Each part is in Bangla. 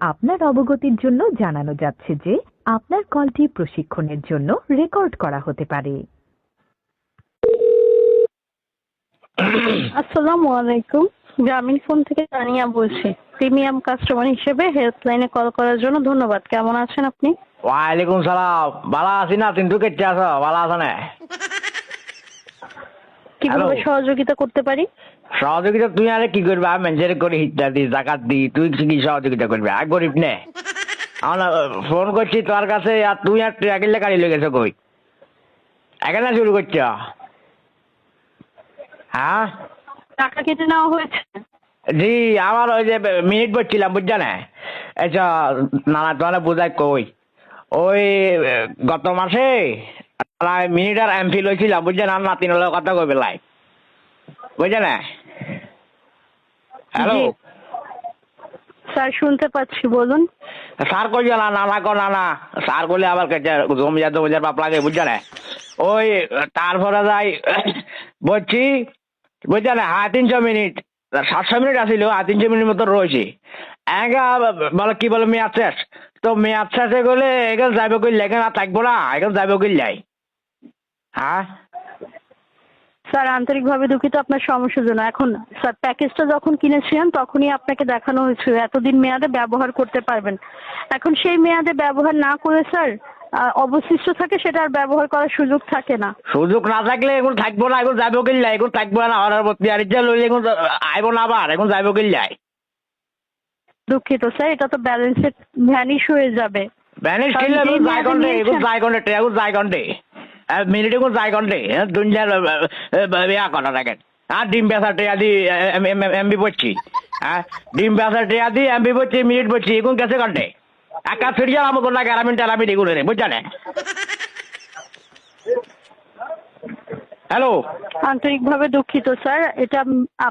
আপনার অবগতির জন্য জানানো যাচ্ছে যে আপনার কলটি প্রশিক্ষণের জন্য রেকর্ড করা হতে পারে। আসসালামু আলাইকুম। গ্রামীণ ফোন থেকে তানিয়া বলছি। প্রিমিয়াম কাস্টমার হিসেবে হেল্পলাইনে কল করার জন্য ধন্যবাদ। কেমন আছেন আপনি? ওয়ালাইকুম সালাম। ভালো আছি না? কিন্তু কেটে আছো? ভালো আছো না? কীভাবে. সহযোগিতা করতে পারি? সহযোগিতা তুই আরে কি করবি? আমি মেঞ্জের করে হিটটা দিই জাকাত দিই তুই কি সহযোগিতা করবি? আর গরিব নে। আমার ফোন করছি তোর কাছে আর তুই আর তুই একেলে গাড়ি লেগেছো কই? এখানে শুরু করছ? হ্যাঁ? টাকা কেটে নেওয়া হয়েছে? জি আমার ওই যে মিনিট বলছিলাম বুঝছ না? আচ্ছা নানা তোমার বোঝাই কই। ওই গত মাসে মিনিট আর এমপি লইছিলাম বুঝছেন আর নাতিন হলে কথা বেলায় বুঝছে না? হ্যালো। স্যার শুনতে পাচ্ছি বলুন। স্যার কই না না নানা কো নানা স্যার করলে আবার কেটে জমিয়া জমিয়ার বাপ লাগে বুঝছে না ওই তারপরে যাই বলছি বুঝছে না হ্যাঁ তিনশো মিনিট। সাতশো মিনিট আসিল আর তিনশো মিনিট মতো রয়েছে। একা বলে কি বলে মেয়াদ শেষ? তো মেয়াদ শেষে গেলে এখানে যাবে কইলে এখানে আর থাকব না এখানে যাবে কইলে যাই হ্যাঁ? স্যার আন্তরিকভাবে দুঃখিত আপনার সমস্যার জন্য। এখন স্যার প্যাকেজটা যখন কিনেছিলেন তখনই আপনাকে দেখানো হয়েছিল। এতদিন মেয়াদে ব্যবহার করতে পারবেন। এখন সেই মেয়াদে ব্যবহার না করে স্যার অবশিষ্ট থাকে সেটা আর ব্যবহার করার সুযোগ থাকে না। সুযোগ না থাকলে এখন থাকব না এখন যাব কিল্লা এখন থাকব না। অর্ডার প্রতি আর ইচ্ছা লইলে এখন আইবো না আবার এখন যাব কিল্লাই দুঃখিত স্যার এটা তো ব্যালেন্সে ভ্যানিশ হয়ে যাবে। ব্যানিশ কারণ কিনলে এখন যাই কন্টে এখন যাই কন্টে এখন যাই কন্টে মিনিট এখন যাই কন্টে দুনিয়ার ইয়া করা রাখেন আর ডিম বেসা টেয়া দি এমবি পড়ছি। হ্যাঁ ডিম বেসা টেয়া দি এমবি পড়ছি মিনিট পড়ছি এখন গেছে কন্টে একা ফিরিয়া আমাকে না গ্রামীণ টেরামিন এগুলো রে বুঝছেন? হ্যালো? আন্তরিকভাবে দুঃখিত স্যার। এটা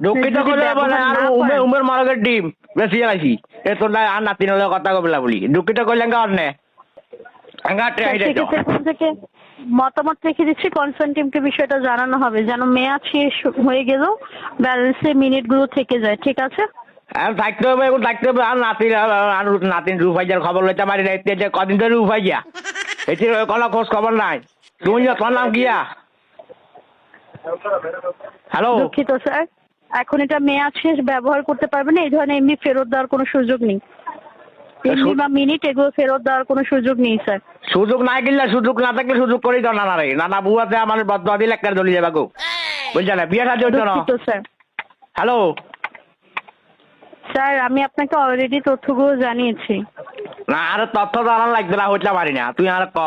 দুঃখিত করে বলে আর উমের উমের মারকের ডিম বেশি আছি এ তোর না আর নাতিন হলে কথা কবিলা বলি দুঃখিত করলেন কার নে এঙ্গা ট্রে মতামত রেখে দিচ্ছি কনসার্ন টিমকে বিষয়টা জানানো হবে। যেন মেয়াদ শেষ হয়ে গেলেও ব্যালেন্সে মিনিটগুলো থেকে যায় ঠিক আছে? আর থাকতে হবে এখন থাকতে হবে। আর নাতিন আর নাতিন রুফাইজার খবর লইতে পারি না কদিন ধরে রুফাইয়া এটির কোনো খোঁজ খবর নাই। তুমি তোর নাম কিয়া হ্যালো দুঃখিত স্যার। এখন এটা মেয়াদ শেষ ব্যবহার করতে পারবেন না এই ধরনের এমনি ফেরত দেওয়ার কোনো সুযোগ নেই। এমনি বা মিনিট এগুলো ফেরত দেওয়ার কোনো সুযোগ নেই স্যার। সুযোগ নাই কিনলে সুযোগ না থাকলে সুযোগ করেই দাও নানা রে নানা বুয়াতে আমার বদ দিলে একটা দলি যাবে গো। না বিয়ে হচ্ছে না? স্যার হ্যালো স্যার আমি আপনাকে অলরেডি তথ্যগুলো জানিয়েছি। না আর তথ্য জানার লাগবে না হইতে পারি না। তুই আর ক।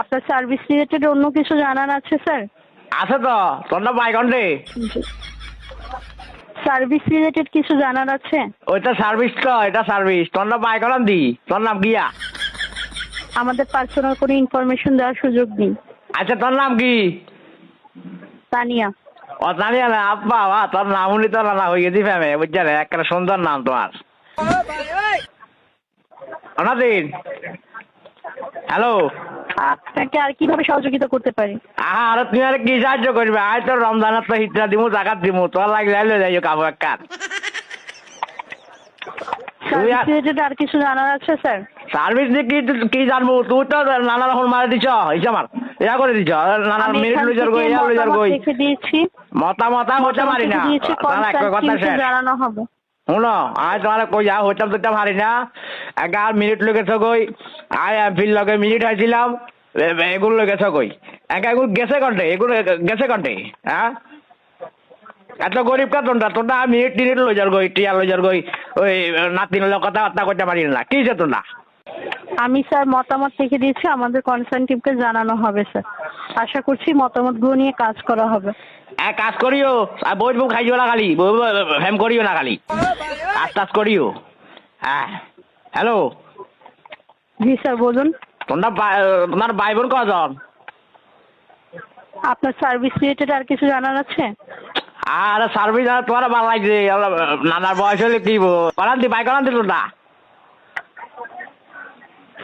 আপনার সার্ভিস রিলেটেড অন্য কিছু জানার আছে স্যার আছে তো তোর না বাইকন রে সার্ভিস রিলেটেড কিছু জানার আছে? ওইটা সার্ভিস তো এটা সার্ভিস। তোর না বাইকন দি। তোর নাম গিয়া আমাদের পার্সোনাল কোনো ইনফরমেশন দেওয়ার সুযোগ নেই। আচ্ছা তোর নাম কি? তানিয়া। ও জানি না আব্বা বা তোর নাম উনি তো না হয়ে গেছি ফ্যামে বুঝছে একটা সুন্দর নাম তোমার। অনাদিন হ্যালো? আপনাকে আর কীভাবে সহযোগিতা করতে পারি? আর তুমি আর কি সাহায্য করবে? আয় তোর রমজানের তো হিটটা দিমু জাকাত দিমু। তোর লাগলে আইলে যাইও কাবো আর- কিছু জানার আছে স্যার? সার্ভিস দিয়ে কি কি জানব? তুই তো নানা রকম মারা দিছ ইসে আমার। ইয়া করে দিছ নানা মিনিট লুজার গই ইয়া লুজার গই রেখে দিয়েছি। মতামত হতে পারি না। কথা শেষ। জানানো হবে। শুনো আয় তোমার কই যা হইতাম তো না। এগার মিনিট লেগেছ কই? আয় ফিল লগে মিনিট হয়েছিলাম এগুলো লেগেছ কই? একা এগুলো গেছে কন্টে এগুলো গেছে কন্টে হ্যাঁ এত গরিব কা তোমরা তোমরা মিনিট টিনিট লই যার গই টিয়া লই যার গই ওই নাতিন লোক কথাবার্তা করতে পারি না। কি যে তোমরা আমি স্যার মতামত রেখে দিয়েছি আমাদের কনসার্ন টিমকে জানানো হবে স্যার। আশা করছি মতামতগুলো নিয়ে কাজ করা হবে। এক কাজ করিও। আর বই বউ খাইও না খালি বই হেম করিও না খালি। কাজ টাজ করিও। হ্যাঁ। হ্যালো? জি স্যার বলুন। তোমরা তোমার ভাই বোন কজন? আপনার সার্ভিস রিলেটেড আর কিছু জানার আছে? আর সার্ভিস আর তোমার ভালো লাগছে। নানার বয়স হলে কি করান দি বাই করান না?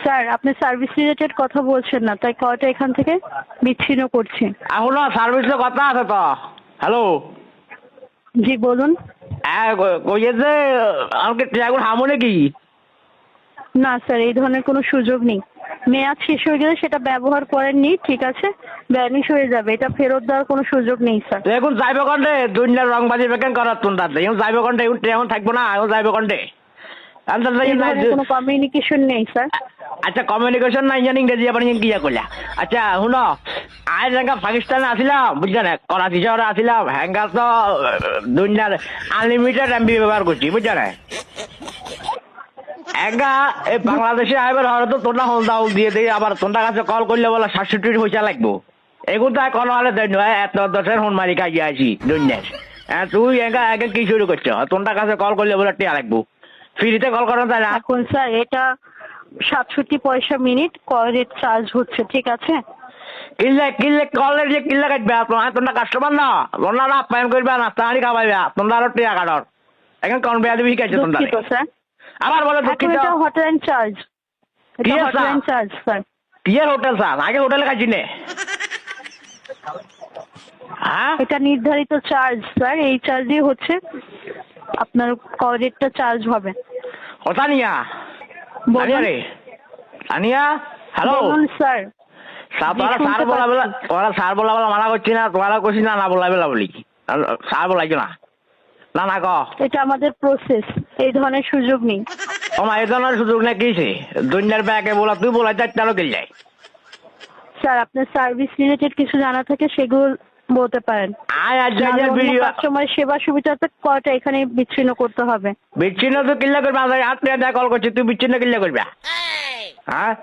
স্যার আপনি সার্ভিস রিলেটেড কথা বলছেন না তাই কয়টা এখান থেকে বিচ্ছিন্ন করছি। এখনও সার্ভিসের কথা আছে তো? হ্যালো জি বলুন। হ্যাঁ কইয়ে যে আমাকে এখন হামো নাকি? না স্যার এই ধরনের কোনো সুযোগ নেই। মেয়াদ শেষ হয়ে গেলে সেটা ব্যবহার করেননি ঠিক আছে? ব্যানিশ হয়ে যাবে এটা ফেরত দেওয়ার কোনো সুযোগ নেই স্যার। এখন যাইব কন্ডে? দুনিয়ার রংবাজি বেকেন করার তুন তাতে এখন যাইব কন্ডে? এখন থাকব না? এখন যাইব কন্ডে? কোনো কমিউনিকেশন নেই স্যার। আচ্ছা কমিউনিকেশন নাই জানি ইংরেজি আবার কি কইলা আচ্ছা শুন আজ হেঙ্গা পাকিস্তানে আসিলাম বুঝছেন করাচি শহরে আসিলাম হেঙ্গা তো দুনিয়ার আনলিমিটেড এমবি ব্যবহার করছি বুঝছেন একা বাংলাদেশে আইবার হরে তো হলদা হল দিয়ে দিই আবার তোমার কাছে কল করলে বলে সাতষট্টি পয়সা লাগবো। এগুলো তো এখন হলে দেন এত দশের হন মারি খাই আছি দুনিয়ার হ্যাঁ তুই একা একা কি শুরু করছ? তোমার কাছে কল করলে বলে টিয়া লাগবো। ফ্রিতে কল করেন তাই না? এখন স্যার এটা সাতষট্টি পয়সা মিনিট কল রেট চার্জ হচ্ছে ঠিক আছে? কিনলে কিনলে কলে যে কিনলে কাটবে? তোমার তোমরা কাস্টমার না তোমরা আপ্যায়ন করবে নাস্তা হাঁড়ি খাওয়াইবে। তোমরা আরও টিয়া কাটর। এখন কোন বেয়া দিবি শিখাইছে তোমরা স্যার। আবার বলে দুঃখিত। এটা হটলাইন চার্জ এটা? হটলাইন চার্জ স্যার কিয়ের হোটেল স্যার আগে হোটেলে খাইছি নে হ্যাঁ? এটা নির্ধারিত চার্জ স্যার এই চার্জই হচ্ছে আপনার কল রেটটা চার্জ হবে। ওটা নিয়া আনিয়া রে। আনিয়া হ্যালো স্যার স্যার জি, স্যার বলা বলা। তোরা স্যার বলা বলা মানা করছি না তোরা করছি না না বলা বলা বলি। স্যার বলাইছো না। না না ক এটা আমাদের প্রসেস এই ধরনের সুযোগ নেই। মা এই ধরনের সুযোগ না কিছে দুনিয়ার ব্যাগে বলা তুই বলাই চারটারও গেল যায় স্যার আপনার সার্ভিস রিলেটেড কিছু জানা থাকে সেগুলো বলতে পারেন। ভিডিও সেবা সুবিধাতে কয়টা এখানে বিচ্ছিন্ন করতে হবে? বিচ্ছিন্ন তুই কিল্লা করবে আমাদের আট টাকা কল করছি তুই বিচ্ছিন্ন কিল্লা করবে। হ্যাঁ?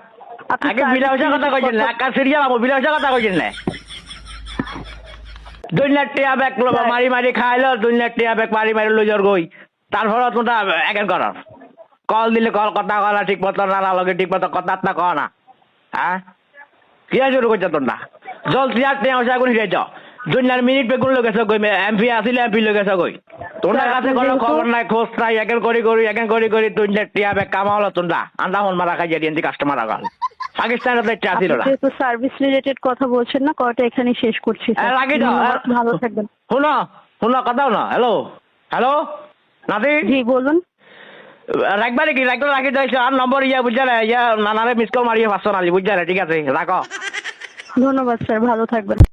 আগে বিলাসের কথা কইছেন না সিরিয়াল আবো বিলাসের কথা কইছেন না। দুনিয়ার টিয়া ব্যাগ Sir. মারি মারি খাইলো দুনিয়ার টিয়া ব্যাগ মারি মারি লই যার গই। তারপর তোমরা একেন কর কল দিলে কল কথা কলা ঠিক মতো না লগে ঠিক মতো কথা না কও না। হ্যাঁ? কি শুরু করছ তোমরা। জল টিয়ার টিয়া পয়সা করে হিরেছ দুনিয়ার মিনিট বেগুন লোক এসে কই এমপি আসিলে এমপি লোক এসে কই তোমরা কাছে কোনো খবর নাই খোঁজ নাই একেন করি করি একেন করি করি দুনিয়ার টিয়া ব্যাগ কামাওলো তোমরা। আন্দা হন মারা খাই দিয়ে কাস্টমার আগাল। পাকিস্তানের টিয়া না। যেহেতু সার্ভিস রিলেটেড কথা বলছেন না কথাটা এখানে শেষ করছি। হ্যাঁ, দাও, হ্যাঁ। ভালো থাকবেন। শোনো শোনো কথাও না হ্যালো হ্যালো নাদি জি বলুন। রাখবা নাকি রাখলে রাখি দিয়েছ আর নম্বর ইয়া বুঝছে না ইয়া নানারে মিস কল মারিয়ে পাঁচশো নালি বুঝছে না ঠিক আছে? রাখো। ধন্যবাদ স্যার ভালো থাকবেন।